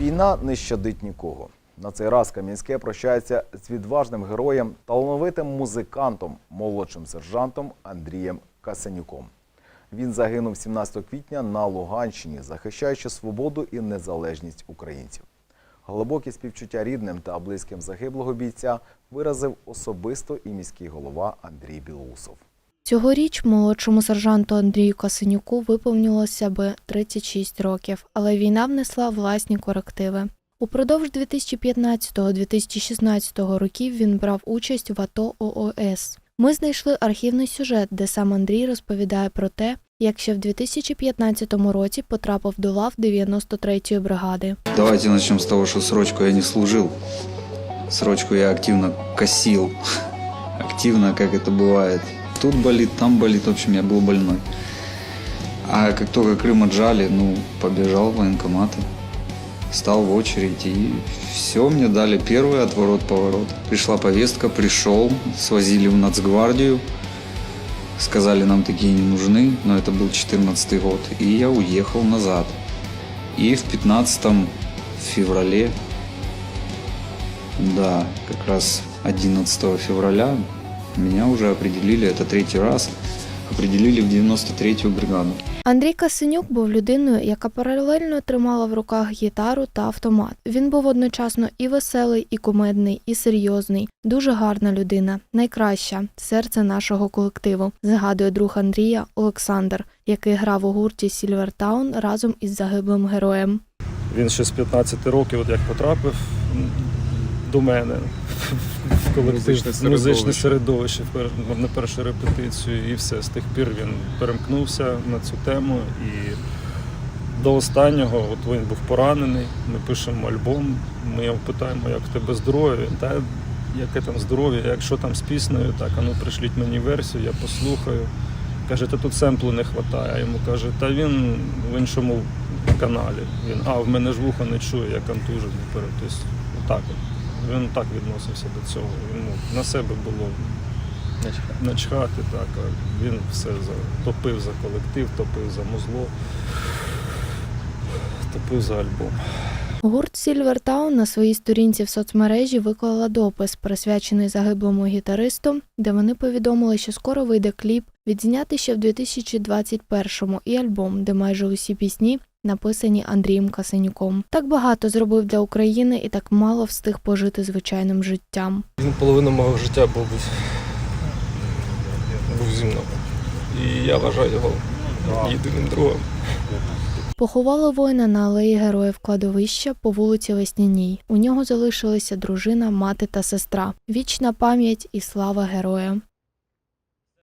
Війна не щадить нікого. На цей раз Кам'янське прощається з відважним героєм, талановитим музикантом, молодшим сержантом Андрієм Касенюком. Він загинув 17 квітня на Луганщині, захищаючи свободу і незалежність українців. Глибокі співчуття рідним та близьким загиблого бійця виразив особисто і міський голова Андрій Білоусов. Цьогоріч молодшому сержанту Андрію Касенюку виповнилося би 36 років, але війна внесла власні корективи. Упродовж 2015-2016 років він брав участь в АТО ООС. Ми знайшли архівний сюжет, де сам Андрій розповідає про те, як ще в 2015 році потрапив до лав 93-ї бригади. Давайте начнем с того, что срочку я не служил. Срочку я активно косил. Активно, как это бывает. Тут болит, там болит. В общем, я был больной. А как только Крым отжали, ну, побежал в военкоматы. Стал в очередь и все, мне дали первый отворот-поворот. Пришла повестка, пришел, свозили в нацгвардию. Сказали, нам такие не нужны, но это был 14 год. И я уехал назад. И в 15 феврале, да, как раз 11 февраля меня уже определили, это третий раз, определили в 93-ю бригаду. Андрій Касенюк був людиною, яка паралельно тримала в руках гітару та автомат. Він був одночасно і веселий, і кумедний, і серйозний. Дуже гарна людина, найкраща серце нашого колективу. Згадує друг Андрія Олександр, який грав у гурті Сільвертаун разом із загиблим героєм. Він ще з 15 років, от як потрапив до мене в колектив Музичне музичне середовище. на першу репетицію, і все. З тих пір він перемкнувся на цю тему. І до останнього, от він був поранений, ми пишемо альбом, ми його питаємо, як в тебе здоров'я. Та яке там здоров'я, якщо там з піснею, так, а ну пришліть мені версію, я послухаю. Каже, та тут семплу не вистачає. А йому каже, та він в іншому каналі. Він, а, в мене ж вухо не чує, я контужений. Тобто, отак от. Він так відносився до цього. Йому на себе було начхати, так. А він все за, топив за колектив, топив за музло, топив за альбом. Гурт Сільвертаун на своїй сторінці в соцмережі виклала допис, присвячений загиблому гітаристу, де вони повідомили, що скоро вийде кліп, відзняти ще в 2021-му, і альбом, де майже усі пісні написані Андрієм Касенюком. Так багато зробив для України і так мало встиг пожити звичайним життям. Він половину мого життя був, був зі мною. І я вважаю його єдиним другом. Поховали воїна на алеї Героїв кладовища по вулиці Весняній. У нього залишилися дружина, мати та сестра. Вічна пам'ять і слава героям.